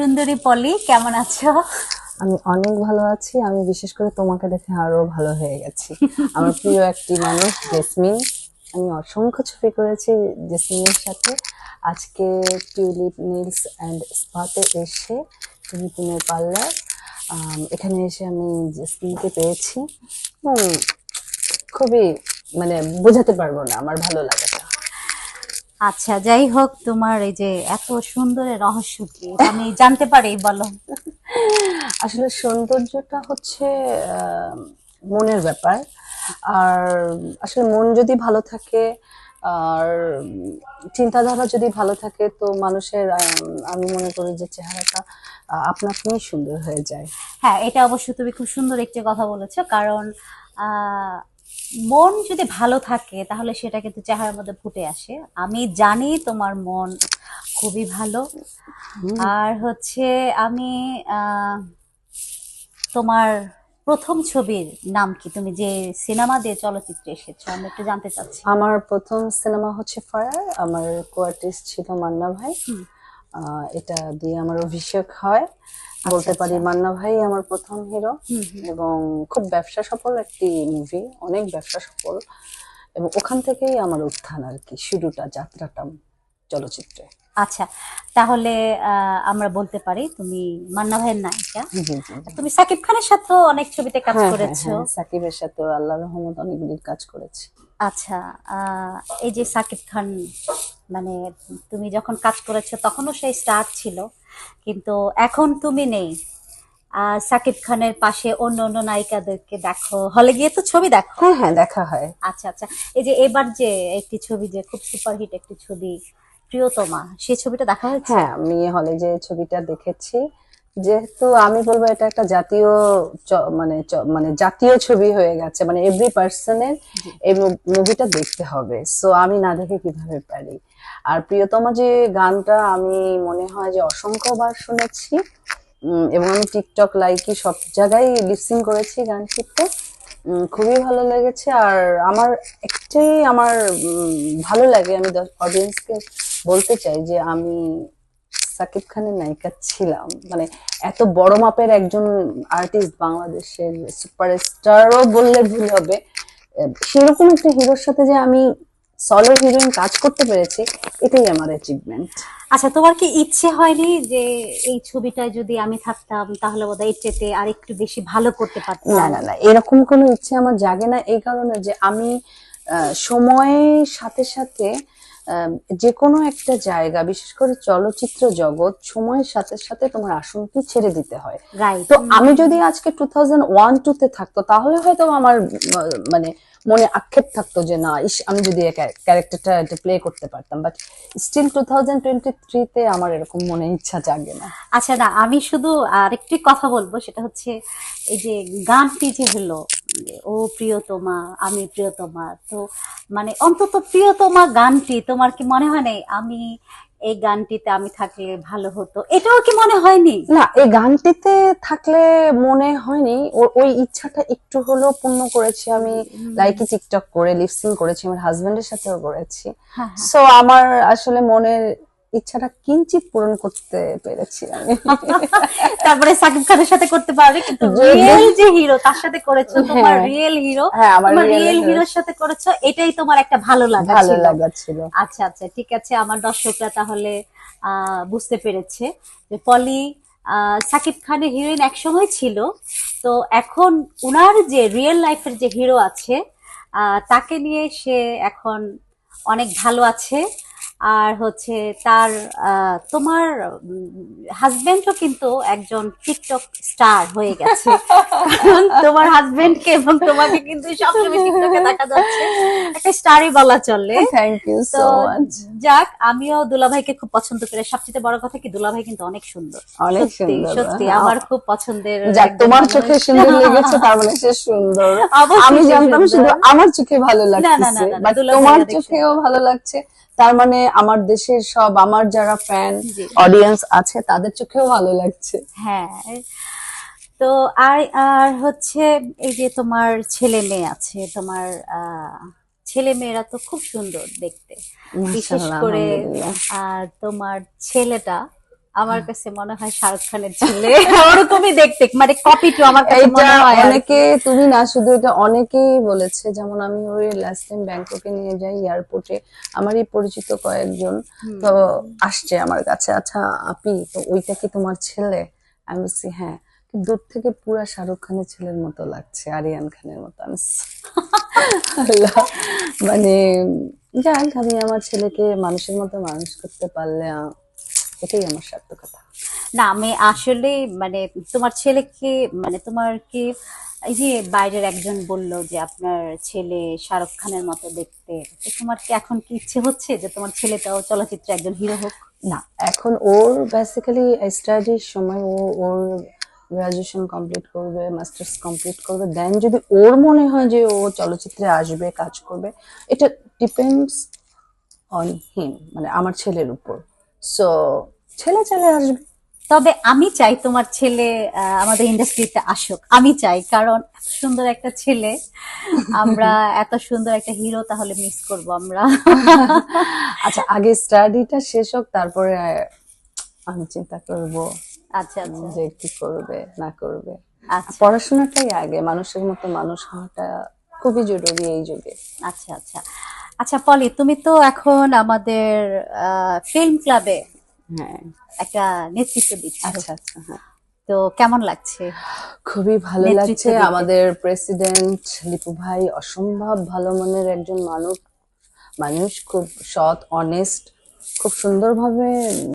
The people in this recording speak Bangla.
সুন্দরী পলি কেমন আছো? আমি অনেক ভালো আছি। আমি বিশেষ করে তোমাকে দেখে আরও ভালো হয়ে গেছি। আমার প্রিয় একটি মানুষ জেসমিন। আমি অসংখ্য ছবি করেছি জেসমিনের সাথে। আজকে টিউলিপ নেলস অ্যান্ড স্পাতে এসে তুমি ফিলিপিনের পার্লার। এখানে এসে আমি জেসমিনকে পেয়েছি। খুবই মানে বোঝাতে পারব না আমার ভালো লাগাটা আচ্ছা যাই হোক তোমার এই যে এত সুন্দরের রহস্য কি? আমি জানতে পারি বলো। আসলে সৌন্দর্যটা হচ্ছে মনের ব্যাপার। আর আসলে মন যদি ভালো থাকে আর চিন্তাধারা যদি ভালো থাকে তো মানুষের আমি মনে করি যে চেহারাটা আপনা আপনি সুন্দর হয়ে যায়। হ্যাঁ এটা অবশ্য তুমি খুব সুন্দর একটি কথা বলেছ কারণ আহ, মন যদি ভালো থাকে তাহলে সেটা কিন্তু চেহারার মধ্যে ফুটে আসে। আমি জানি তোমার মন খুবই ভালো। আর হচ্ছে আমি আহ, তোমার প্রথম ছবির নাম কি? তুমি যে সিনেমা দিয়ে চলচ্চিত্রে এসেছ আমি একটু জানতে চাচ্ছি। আমার প্রথম সিনেমা হচ্ছে ফায়ার আমার কোয়ার্টিস্ট ছিল মান্না ভাই। এটা দিয়ে আমার অভিষেক হয়। বলতে পারি আচ্ছা। মান্না ভাই আমার প্রথম হিরো। এবং খুব ব্যবসা সফল একটি মুভি অনেক ব্যবসা সফল। এবং ওখান থেকেই আমার উত্থান আর কি শুরুটা যাত্রাটা চলচ্চিত্রে। আচ্ছা তাহলে আমরা বলতে পারি তুমি মান্না ভাইয়ের নায়িকা। তুমি সাকিব খানের সাথেও অনেক ছবিতে কাজ হ্যাঁ, হ্যাঁ, করেছ। হ্যাঁ, সাকিবের সাথে আল্লাহ রহমত অনেকগুলি কাজ করেছি। আচ্ছা আহ, এই যে সাকিব খান মানে তুমি যখন কাজ করেছ তখনও সেই স্টার ছিল। কিন্তু এখন তুমি নেই। সাকিব খানের পাশে অন্য অন্য নায়িকাদেরকে দেখো। হলে গিয়ে তো ছবি দেখো। হ্যাঁ হ্যাঁ দেখা হয়। আচ্ছা আচ্ছা। এই যে এবার যে একটি ছবি যে খুব সুপারহিট একটি ছবি প্রিয়তমা সেই ছবিটা দেখা হয়েছে? হ্যাঁ আমি হলে যে ছবিটা দেখেছি যেহেতু আমি বলব এটা একটা জাতীয় মানে মানে জাতীয় ছবি হয়ে গেছে। মানে এভরি পার্সনের। এই মুভিটা দেখতে হবে। সো আমি না দেখে কীভাবে পারি? আর প্রিয়তমা যে গানটা আমি মনে হয় যে অসংখ্যবার শুনেছি এবং আমি টিকটক লাইকি সব জায়গায় লিপসিং করেছি গান শিখতে খুবই ভালো লেগেছে। আর আমার একটাই আমার ভালো লাগে, আমি অডিয়েন্সকে বলতে চাই যে আমি সাকিব খানের নায়িকা ছিলাম। মানে এত বড় মাপের একজন আর্টিস্ট বাংলাদেশের সুপারস্টারও বললে ভুল হবে। সেরকম একটা হিরোর সাথে যে আমি সলো হিরোইন কাজ করতে পেরেছি এটাই আমার অ্যাচিভমেন্ট আচ্ছা তোমার কি ইচ্ছে হয়নি যে এই ছবিটায় যদি আমি থাকতাম তাহলে বোধ হয় চেতে আর একটু বেশি ভালো করতে পারতাম? না না না এরকম কোনো ইচ্ছে আমার জাগে না এই কারণে যে আমি সময়ের সাথে সাথে যে কোনো একটা জায়গা বিশেষ করে চলচ্চিত্র জগৎ সময়ের সাথে সাথে তোমার আসনটি ছেড়ে দিতে হয়। তো আমি যদি আজকে টু থাউজেন্ড ওয়ান টু তে থাকতো তাহলে হয়তো আমার মানে মনে আক্ষেপ থাকতো যে না ইস আমি যদি ক্যারেক্টারটা প্লে করতে পারতাম। But still two thousand twenty থ্রিতে আমার এরকম মনে ইচ্ছা জাগে না। আচ্ছা না আমি শুধু আরেকটি কথা বলব সেটা হচ্ছে এই যে গানটি যে হলো ও প্রিয়তমা আমি প্রিয়তমা। তো মানে অন্তত প্রিয়তমা গানটি তোমার কি মনে হয় নাই? আমি এই গানটিতে আমি থাকলে ভালো হতো? এটাও কি মনে হয়নি? না এই গানটিতে থাকলে মনে হয়নি। ওই ইচ্ছাটা একটু হলেও পূর্ণ করেছি আমি। লাইকি টিকটক করে লিপসিং করেছি আমার হাজবেন্ডের সাথেও করেছি। হ্যাঁ, সো আমার আসলে মনের ইচ্ছাটা কিঞ্চিত পূরণ করতে পেরেছি আমি। তারপরে সাকিব খানের সাথে করতে পারবে কিন্তু রিয়েল যে হিরো তার সাথে করেছ তোমার হ্যাঁ। রিয়েল হিরো হ্যাঁ তোমার রিয়েল হিরোর সাথে করেছ এটাই তোমার একটা ভালো লাগা ভালো লাগা ছিল। আচ্ছা আচ্ছা ঠিক আছে আমার দর্শকরা তাহলে আহ, বুঝতে পেরেছে যে পলি আহ, সাকিব খানের হিরোইন একসময় ছিল। তো এখন উনার যে রিয়েল লাইফের যে হিরো আছে আহ, তাকে নিয়ে সে এখন অনেক ভালো আছে। আর হচ্ছে তার তোমার হাজবেন্ডও কিন্তু একজন টিকটক স্টার হয়ে গেছে। কারণ তোমার হাজবেন্ডকে এবং তোমাকে কিন্তু সবসময় টিকটকে দেখা যাচ্ছে। একটা স্টারই বলা চলে। থ্যাংক ইউ সো মাচ যাক আমিও দুলাভাইকে খুব পছন্দ করি। সবচেয়ে বড় কথা কি দুলাভাই কিন্তু অনেক সুন্দর। অনেক সত্যি সুন্দর। সত্যি হ্যাঁ। আমার খুব পছন্দের যাক তোমার চোখে সুন্দর লেগেছে তার মানে সে সুন্দর। আমি জানতাম। শুধু আমার চোখে ভালো লাগছে তোমার চোখেও ভালো লাগছে। তার মানে আমার দেশের সব আমার যারা ফ্যান অডিয়েন্স আছে তাদের চোখেও ভালো লাগছে। হ্যাঁ। তো আর আর হচ্ছে এই যে তোমার ছেলে মেয়ে আছে তোমার আহ, ছেলে মেয়েরা তো খুব সুন্দর দেখতে। বিশেষ করে আর তোমার ছেলেটা আমার কাছে মনে হয় শাহরুখ খানের ছেলে। ওরকমই দেখতে মানে কপি টু আমার কাছে মনে হয় অনেকে তুমি না শুধু এটা অনেকেই বলেছে যেমন আমি ওই লাস্ট টাইম ব্যাংককে নিয়ে যাই এয়ারপোর্টে আমারই পরিচিত কয়েকজন। তো আসছে আমার কাছে আচ্ছা আপি তো ওইটা কি তোমার ছেলে? আমি বলছি হ্যাঁ। দূর থেকে পুরা শাহরুখ খানের ছেলের মতো লাগছে আরিয়ান খানের মতো। আমি মানে যাক আমি আমার ছেলেকে মানুষের মতো মানুষ করতে পারলে এটাই আমার সার্থকতা। না, আমি আসলে মানে তোমার ছেলেকে মানে তোমার কি, এই যে বাইরের একজন বলল যে আপনার ছেলে শাহরুখ খানের মতো দেখতে তোমার কি এখন কি ইচ্ছে হচ্ছে যে তোমার ছেলেটাও চলচ্চিত্রে একজন হিরো হোক? না, এখন ওর বেসিক্যালি স্টাডির সময় ও ওর গ্রাজুয়েশন কমপ্লিট করবে মাস্টার্স কমপ্লিট করবে দেন যদি ওর মনে হয় যে ও চলচ্চিত্রে আসবে, কাজ করবে, এটা ডিপেন্ডস অন হিম মানে আমার ছেলের উপর। সো ছেলে চলে আসবে। তবে আমি চাই তোমার ছেলে আমাদের ইন্ডাস্ট্রিতে আসুক। আমি চাই কারণ এত সুন্দর একটা ছেলে আমরা এত সুন্দর একটা হিরো তাহলে মিস করব আমরা। আচ্ছা আগে স্টাডিটা শেষ হোক তারপরে আমি চিন্তা করব আচ্ছা আচ্ছা। যে কি করবে না করবে। আচ্ছা। পড়াশোনাটাই আগে মানুষের মতো মানুষ হওয়াটা খুবই জরুরি এই যুগে। আচ্ছা আচ্ছা। আচ্ছা পলি তুমি তো এখন আমাদের ফিল্ম ক্লাবে হ্যাঁ। একটা নেতৃত্ব দিচ্ছ। আচ্ছা আচ্ছা হ্যাঁ। তো কেমন লাগছে? খুবই ভালো লাগছে। আমাদের প্রেসিডেন্ট লিপু ভাই অসম্ভব ভালো মনের একজন মানুষ মানুষ খুব সৎ অনেস্ট খুব সুন্দরভাবে